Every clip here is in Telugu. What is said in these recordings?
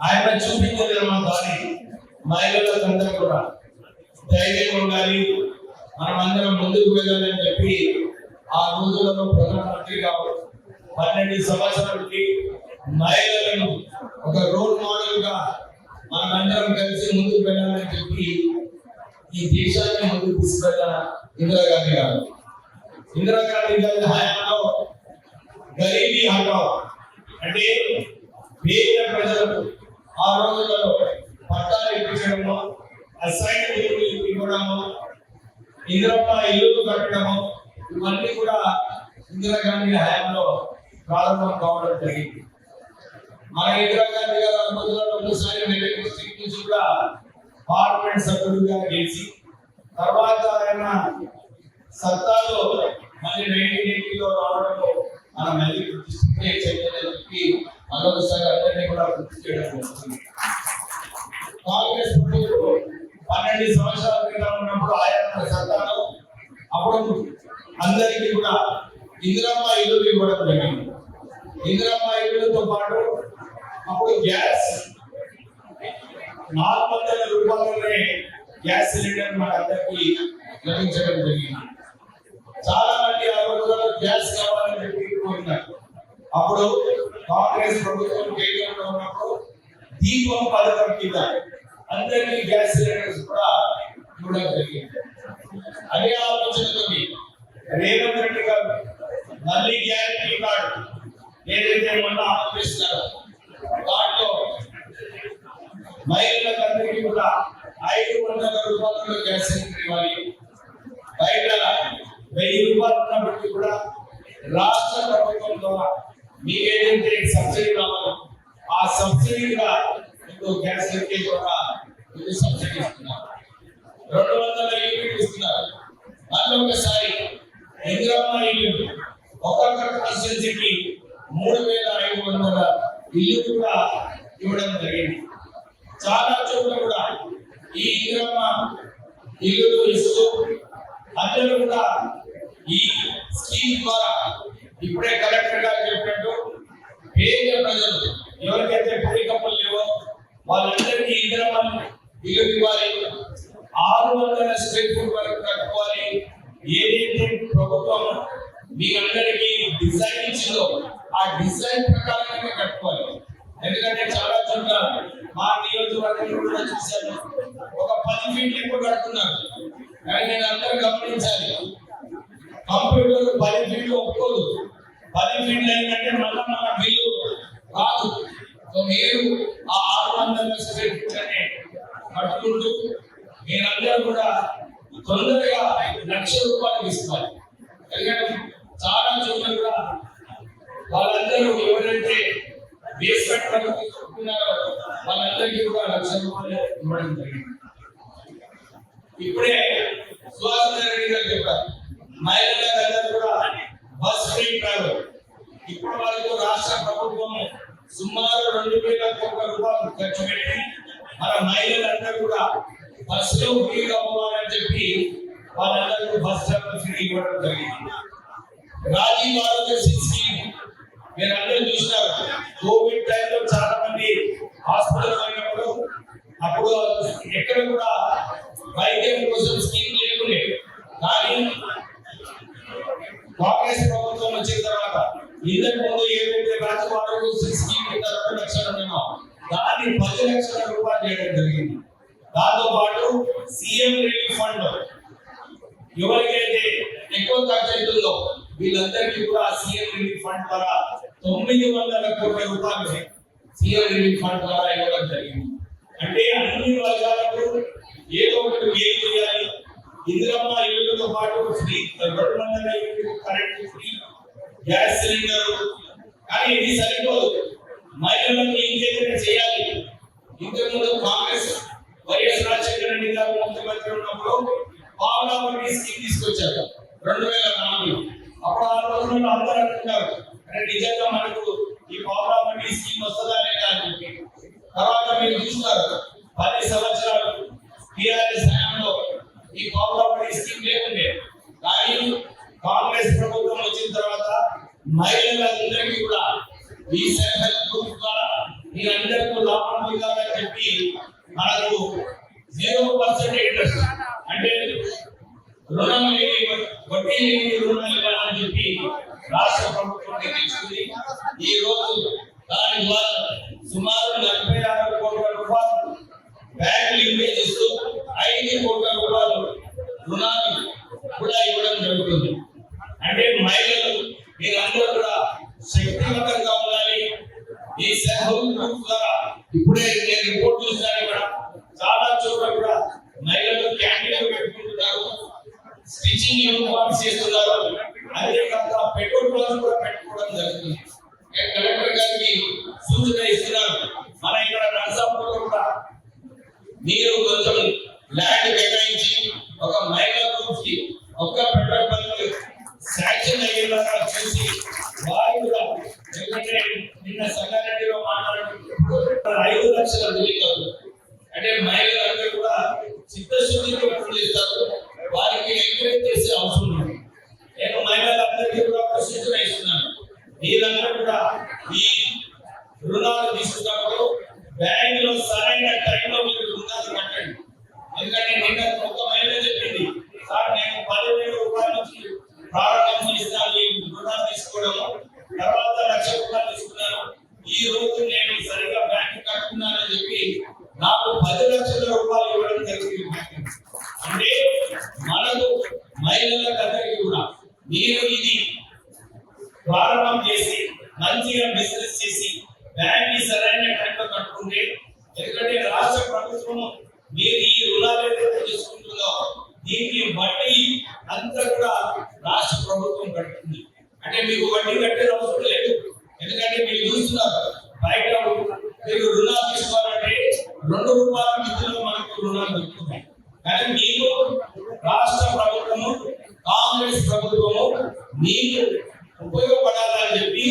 ఆయన చూపించిన మన దారి మహిళలందరూ కూడా. ధైర్యం ఉండాలి. మనం అందరం ముందుకు వెళ్ళాలని చెప్పి ఆ రోజులలో ప్రధానమంత్రిగా పన్నెండు సంవత్సరాలకి మహిళలను ఒక రోల్ మోడల్గా మనం అందరం కలిసి ముందుకు వెళ్ళాలని చెప్పి ఈ దేశాన్ని ముందుకు తీసుకెళ్ళిన ఇందిరాగాంధీ గారు? ఇందిరాగాంధీ గారి హయాంలో గరీబీ హటావ్ అంటే పేద ప్రజలకు ఆ రోజులలో పట్టాలు ఇప్పించడము అసైన్ ఇల్లు ఇవ్వడము ఇందిరమ్మ ఇల్లు కట్టడము ఇవన్నీ కూడా ఇందిరాగాంధీ హయాంలో ప్రారంభం కావడం జరిగింది. మన ఇందిరాగాంధీ గారు ఆ రోజులలో ఒకసారి మెడికల్ నుంచి కూడా పార్లమెంట్ సభ్యుడిగా గెలిచి తర్వాత ఆయన సత్తాలో మళ్ళీ నైన్టీన్ ఎయిటీలో రావడంలో మన మళ్ళీ ప్రతిష్ఠితే చెందని చెప్పి మరొకసారి అందరినీ కూడా గుర్తు చేయడం జరుగుతుంది. కాంగ్రెస్ ప్రభుత్వం పన్నెండు సంవత్సరాల క్రితం ఉన్నప్పుడు అప్పుడు అందరికీ కూడా ఇందిరమ్మ ఇల్లు ఇవ్వడం జరిగింది ఇందిరమ్మ ఇల్లుతో పాటు అప్పుడు గ్యాస్ నాలుగు వందల రూపాయలనే గ్యాస్ సిలిండర్ మన అందరికీ లభించడం జరిగింది. చాలా మంది ఆ రోజుల్లో గ్యాస్ కావాలని చెప్పి కోరినారు. అప్పుడు కాంగ్రెస్ ప్రభుత్వం కేంద్రంలో ఉన్నప్పుడు దీపం పథకం కింద అందరికీ గ్యాస్ సిలిండర్స్ కూడా ఇవ్వడం జరిగింది. అదే ఆలోచనతో రేవంత్ రెడ్డి గారు మళ్ళీ గ్యారంటీ కార్డు ఏదైతే మొన్న ఆలోచిస్తారో దాంట్లో మహిళలందరికీ అందరికీ కూడా ఐదు వందల రూపాయలు గ్యాస్ సిలిండర్ ఇవ్వాలి. బయట వెయ్యి రూపాయలు ఉన్నప్పటికీ కూడా రాష్ట్ర ప్రభుత్వం ద్వారా మీకు సబ్సిడీ రావాలో ఆ సబ్సిడీగా మీకు గ్యాస్ లీకేజ్ కూడా మీకు సబ్సిడీ ఇస్తున్నారు. రెండు వందల యూనిట్ ఇస్తున్నారు. మళ్ళీ ఒకసారి ఇందిరమ్మ ఇల్లు ఒక్కొక్క కాన్స్టిట్యూన్సీకి మూడు వేల ఐదు వందల ఇల్లు కూడా ఇవ్వడం జరిగింది. చాలా చోట్ల కూడా ఈ ఇందిరమ్మ ఇల్లు ఇస్తూ అందరూ కూడా ఈ స్కీమ్ ద్వారా ఇప్పుడే కలెక్టర్ గారు చెప్పినట్టు పేద ప్రజలు ఎవరికైతే పొడి కప్పులు లేవో వాళ్ళందరికీ ఇందిరమ్మ ఇల్లు ఇవ్వాలి. ఆరు వందల స్క్వేర్ ఫీట్ వరకు కట్టుకోవాలి. ఏదైతే ప్రభుత్వం మీకందరికీ డిజైన్ ఇచ్చిందో ఆ డిజైన్ ప్రకారంగా కట్టుకోవాలి. ఎందుకంటే చాలా చోట్ల మా నియోజకవర్గంలో కూడా చూశాను. ఒక పది ఫీట్లు ఎక్కువ కడుతున్నారు. కానీ నేను అందరూ గమనించాలి. కంప్యూటర్ పది ఫీట్లు ఒప్పుకోదు. పది ఫీట్లు ఏంటంటే మళ్ళా మన బిల్లు రాదు. సో మీరు ఆ ఆరు వందల స్క్వేర్ ఫీట్ అనే కట్టుకుంటూ మీరందరూ కూడా తొందరగా లక్ష రూపాయలు ఇస్తారు ఎందుకంటే చాలా చోట్ల కూడా వాళ్ళందరూ ఎవరైతే బేస్మెంట్ వరకు తీసుకుంటున్నారో వాళ్ళందరికీ కూడా లక్ష రూపాయలు ఇవ్వడం జరిగింది. ఇప్పుడే సుహాస్ గారు చెప్పారు. మహిళలందరూ కూడా బస్ ఫ్రీ ట్రావెల్. ఇప్పుడు వరకు రాష్ట్ర ప్రభుత్వం సుమారు రెండు వేల కోట్ల రూపాయలు ఖర్చు పెట్టి మన మహిళలందరూ కూడా బస్సులో ఫ్రీగా పోవాలని చెప్పి వాళ్ళందరూ బస్ ట్రావెల్ ఫ్రీ ఇవ్వడం జరిగింది. రాజీవ్ ఆరోగ్యశ్రీ స్కీమ్ మీరు అందరూ చూసినారు. కోవిడ్ టైంలో చాలా మంది హాస్పిటల్ అయినప్పుడు అప్పుడు ఎక్కడ కూడా వైద్యం కోసం స్కీమ్ లేకుండే. కానీ కాంగ్రెస్ ప్రభుత్వం వచ్చిన తర్వాత ఇంతకు ముందు ఏదైతే రాజీవ్ ఆరోగ్యశ్రీ స్కీమ్ కింద రెండు లక్షలు ఉన్నామో దాన్ని పది లక్షల రూపాయలు చేయడం జరిగింది. దాంతో పాటు సీఎం రిలీఫ్ ఫండ్. ఎవరికైతే ఎక్కువ ఖర్చు అవుతుందో వీళ్ళందరికీ కూడా సీఎం రిలీఫ్ ఫండ్ ద్వారా తొమ్మిది వందల కోట్ల రూపాయలు సీఎం రిలీఫ్ ఫండ్ ద్వారా ఇవ్వడం జరిగింది. అంటే అన్ని వర్గాలకు ఏదో ఒకటి మేలు చేయాలి. ఇందిరమ్మ ఇళ్ళతో పాటు ఫ్రీ రెండు కరెంట్ ఫ్రీ గ్యాస్ సిలిండర్ కానీ ఇది సరిపోదు. మహిళలకు ఇంకేదైనా చేయాలి? ఇంతకుముందు కాంగ్రెస్ వైఎస్ రాజశేఖర రెడ్డి గారు ముఖ్యమంత్రి ఉన్నప్పుడు పావలా స్కీమ్ తీసుకొచ్చారు. రెండు వేల నాలుగు అప్పుడు ఆ రోజుల్లో అందరూ అనుకున్నారు ఈ సెల్ఫ్ హెల్ప్ గ్రూప్ ద్వారా మీరందరికీ లాభం పొందాలని చెప్పి మనకు జీరో పర్సెంట్ ఇంట్రెస్ట్. అంటే రుణం లేని వడ్డీ లేని రుణం ఇవ్వాలని చెప్పి రాష్ట్ర ప్రభుత్వం నిర్ణయించుకుంది. ఈ రోజు దాని ద్వారా సుమారు నలభై ఆరు కోట్ల రూపాయలు బ్యాంకులు లింకేజ్ చేస్తూ ఐదు కోట్ల రూపాయలు రుణాలు కూడా ఇవ్వడం జరుగుతుంది అంటే మహిళలు మీరందరూ కూడా శక్తివంతంగా ఉండాలి ఈ సెల్ఫ్ గ్రూప్ ద్వారా ఇప్పుడే నేను రిపోర్ట్ చూసాను ఇక్కడ చాలా చోట్ల కూడా మహిళలు క్యాంటీన్లు పెట్టుకుంటున్నారు స్టిచింగ్ యూనిఫామ్స్ చేస్తున్నారు అంతేకాక పెట్రోల్ బంక్ కూడా పెట్టుకోవడం జరుగుతుంది. నేను కలెక్టర్ గారికి సూచన ఇస్తున్నాను మన ఇక్కడ నర్సాపూర్లో కూడా మీరు కొంచెం ల్యాండ్ కేటాయించి ఒక మహిళా గ్రూప్స్కి ఒక్క పెట్రోల్ బంక్ శాంక్షన్ అయ్యేలా చూసి వారు కూడా ఎందుకంటే నిన్న సంగారెడ్డిలో మాట్లాడుతున్నప్పుడు ఐదు లక్షల బిల్లు అంటే మహిళలందరూ కూడా చిత్తశుద్ధితో పనిచేస్తారు వారికి ఎంకరేజ్ చేసే అవసరం ఉంది నేను మహిళలందరికీ కూడా ఒక సూచన ఇస్తున్నాను మీరందరూ కూడా ఈ రుణాలు తీసుకున్నప్పుడు బ్యాంక్లో సరైన టైంలో మీరు రుణాలు కట్టండి ఎందుకంటే నిన్న ఒక మహిళ చెప్పింది సార్ నేను పదివేల రూపాయల నుంచి ప్రారంభం చేస్తాను ఈ రుణాలు తీసుకోవడము తర్వాత లక్ష రూపాయలు తీసుకున్నాను ఈ రోజు నేను సరిగా బ్యాంక్ కట్టుకున్నానని చెప్పి నాకు పది లక్షల రూపాయలు ఇవ్వడం జరిగింది బ్యాంక్. అంటే మనకు మహిళలకు అందరికీ కూడా మీరు ఇది ప్రారంభం చేసి మంచిగా బిజినెస్ చేసి బ్యాంక్ని సరైన టైంలో కట్టుకుంటే ఎందుకంటే రాష్ట్ర ప్రభుత్వం మీరు ఈ రుణాలు ఏదైతే తీసుకుంటుందో దీనికి వడ్డీ అంతా కూడా రాష్ట్ర ప్రభుత్వం కట్టుతుంది అంటే మీకు వడ్డీ కట్టే అవసరం లేదు ఎందుకంటే మీరు చూస్తున్నారు బయట మీరు రుణాలు తీసుకోవాలంటే రెండు రూపాయల మిత్రులు మనకు రుణాలు దొరుకుతున్నాయి కానీ మీకు రాష్ట్ర ప్రభుత్వము కాంగ్రెస్ ప్రభుత్వము నీకు ఉపయోగపడాలని చెప్పి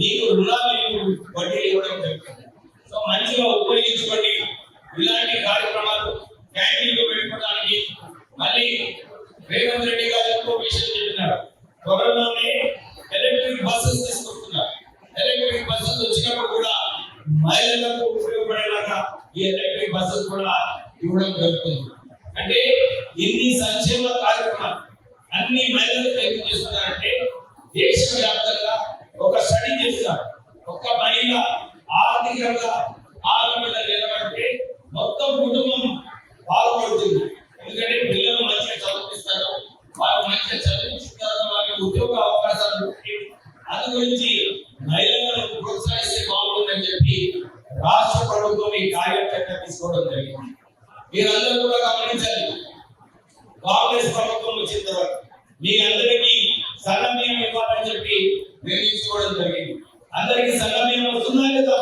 నీకు రుణాలు వడ్డీ ఇవ్వడం జరుగుతుంది. సో మంచిగా ఉపయోగించుకోండి. ఇలాంటి కార్యక్రమాలు క్యాంటీన్లు పెట్టుకోవడానికి మళ్ళీ రేవంత్ రెడ్డి గారు ఎక్కువ విషయం చెప్పినారు. త్వరలోనే ఎలక్ట్రిక్ బస్సెస్ తీసుకొస్తున్నారు. ఎలక్ట్రిక్ బస్సెస్ వచ్చినప్పుడు కూడా మహిళలకు ఉపయోగపడేలాగా ఈ ఎలక్ట్రిక్ బస్సెస్ కూడా ఇవ్వడం జరుగుతుంది. అంటే ఇన్ని సంక్షేమ కార్యక్రమాలు అన్ని మహిళలకు ఏం చేస్తున్నారంటే దేశవ్యాప్తంగా ఒక స్టడీ చేస్తారు ఒక మహిళ ఆర్థికంగా ఆరు లేదంటే నిలబడితే మొత్తం కుటుంబం బాగుపడుతుంది. ఎందుకంటే పిల్లలు మంచిగా చదివిస్తారు వారు మంచిగా చదివించిన తర్వాత వారికి ఉద్యోగ అవకాశాలు ఉంటాయి. అందు గురించి మహిళలను ప్రోత్సహిస్తే బాగుంటుందని చెప్పి రాష్ట్ర ప్రభుత్వం ఈ కార్యక్రమం తీసుకోవడం జరిగింది మీరందరూ కూడా గమనించాలి కాంగ్రెస్ ప్రభుత్వం వచ్చిన తర్వాత మీ అందరికీ సన్నమయం ఇవ్వాలని చెప్పి నిర్ణయించుకోవడం జరిగింది అందరికి సన్నమయం వస్తుందా లేదా?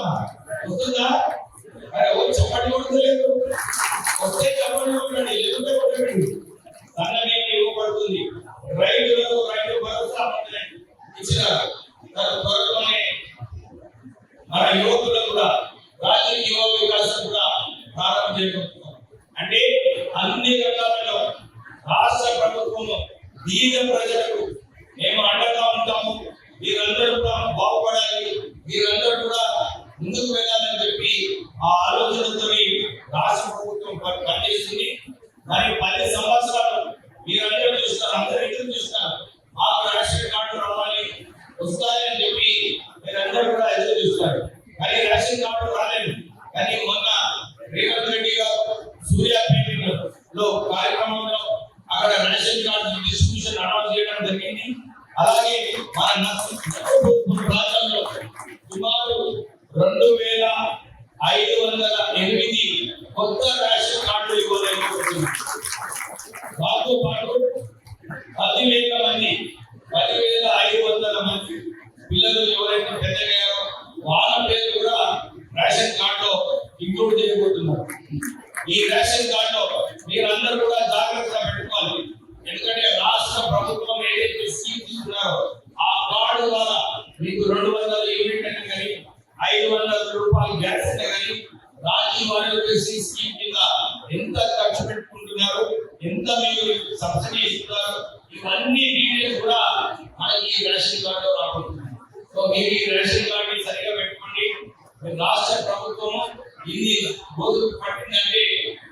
వస్తుందా? అరే ఓ చప్పటి కొడుతలేదు. వస్తే చప్పటి కొట్టండి లేకుంటే కొట్టండి. సన్నమయం ఇవ్వబడుతుంది రైతులకు రైతు భరోసా పథకం ఇచ్చినారు. త్వరలోనే మన యువకులకు కూడా రాజకీయ యువ వికాసం కూడా ప్రారంభం చేయబోతున్నాం అంటే అన్ని రంగాలలో రాష్ట్ర ప్రభుత్వము బీద ప్రజలకు మేము అండగా ఉంటాము మీరందరూ కూడా బాగుపడాలి మీరందరూ కూడా ముందుకు వెళ్ళాలని చెప్పి ఆ ఆలోచనతో రాష్ట్ర ప్రభుత్వం పని- పనిచేస్తుంది మరి పది సంవత్సరాలు మీరందరూ చూస్తారు అందరూ ఎదురు చూస్తారు మాకు రేషన్ కార్డు రావాలి వస్తాయని చెప్పి మీరందరూ కూడా ఎదురు చూస్తారు. కానీ రేషన్ కార్డు రాలేదు. కానీ మొన్న రేవంత్ రెడ్డి గారు సూర్యాపేట లో కార్యక్రమంలో అక్కడ రేషన్ కార్డు డిస్ట్రిబ్యూషన్ అనౌన్స్ చేయడం జరిగింది. అలాగే మన రాష్ట్రంలో సుమారు రెండు వేల ఐదు వందల ఎనిమిది కొత్త రేషన్ కార్డులు ఇవ్వలేకపోతుంది వాటితో పాటు పదివేల మంది పదివేల ఐదు వందల మంది పిల్లలు ఎవరైతే పెద్దగారో వాళ్ళ పేరు కూడా రేషన్ కార్డులో ఇంక్లూడ్ చేయబోతున్నారు ఈ రేషన్ కార్డులో మీరందరూ కూడా జాగ్రత్తగా పెట్టుకోవాలి ఎందుకంటే రాష్ట్ర ప్రభుత్వం ఏదైతే స్కీమ్ తీసుకున్నారో ఆ కార్డు ద్వారా మీకు రెండు వందల యూనిట్ అని కానీ ఐదు వందల రూపాయలు గ్యాస్ అని కానీ రాజీవ్ ఆరోగ్యశ్రీ స్కీమ్ కింద ఎంత ఖర్చు పెట్టుకుంటున్నారు ఎంత మీరు సబ్సిడీ ఇస్తున్నారు ఇవన్నీ డీటెయిల్స్ కూడా మనకి ఈ రేషన్ కార్డు రాబోతుంది సో మీరు ఈ రేషన్ కార్డు సరిగా పెట్టుకోండి. రాష్ట్ర ప్రభుత్వం ఇన్ని రోజులు పట్టిందంటే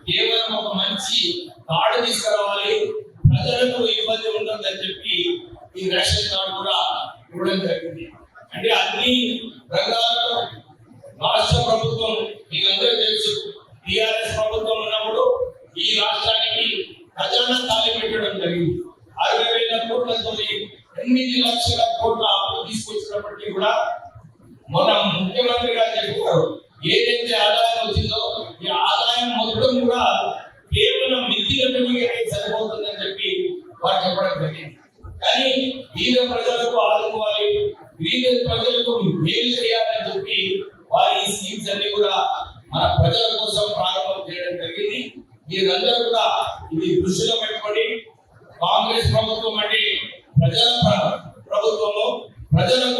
కేవలం ఒక మంచి కార్డు తీసుకురావాలి. ప్రజలకు ఇబ్బంది ఉంటుందని చెప్పి ఈ రేషన్ కార్డు కూడా ఇవ్వడం జరిగింది. అంటే అన్ని రంగాలలో రాష్ట్ర ప్రభుత్వం మీకు అందరూ తెలుసు టిఆర్ఎస్ ప్రభుత్వం ఉన్నప్పుడు ఈ రాష్ట్రానికి ఖజానా ఖాళీ పెట్టడం జరిగింది. అరవై వేల కోట్లతో ఎనిమిది లక్షల కోట్ల అప్పు తీసుకొచ్చినప్పటికీ కూడా మన ముఖ్యమంత్రి గారు చెప్పారు ఏదైతే ఆదాయం వచ్చిందో ఈ ఆదాయం మొత్తం కూడా కేవలం మిత్తి కట్టడానికే సరిపోతుందని చెప్పి వారు చెప్పడం జరిగింది. కానీ బీద ప్రజలకు ఆదుకోవాలి. బీద ప్రజలకు మేలు చేయాలని చెప్పి వారి ఈ స్కీమ్స్ అన్ని కూడా మన ప్రజల కోసం ప్రారంభం చేయడం జరిగింది. మీరందరూ కూడా ఇది దృష్టిలో పెట్టుకోండి కాంగ్రెస్ ప్రభుత్వం అంటే ప్రజల ప్రభుత్వంలో ప్రజలకు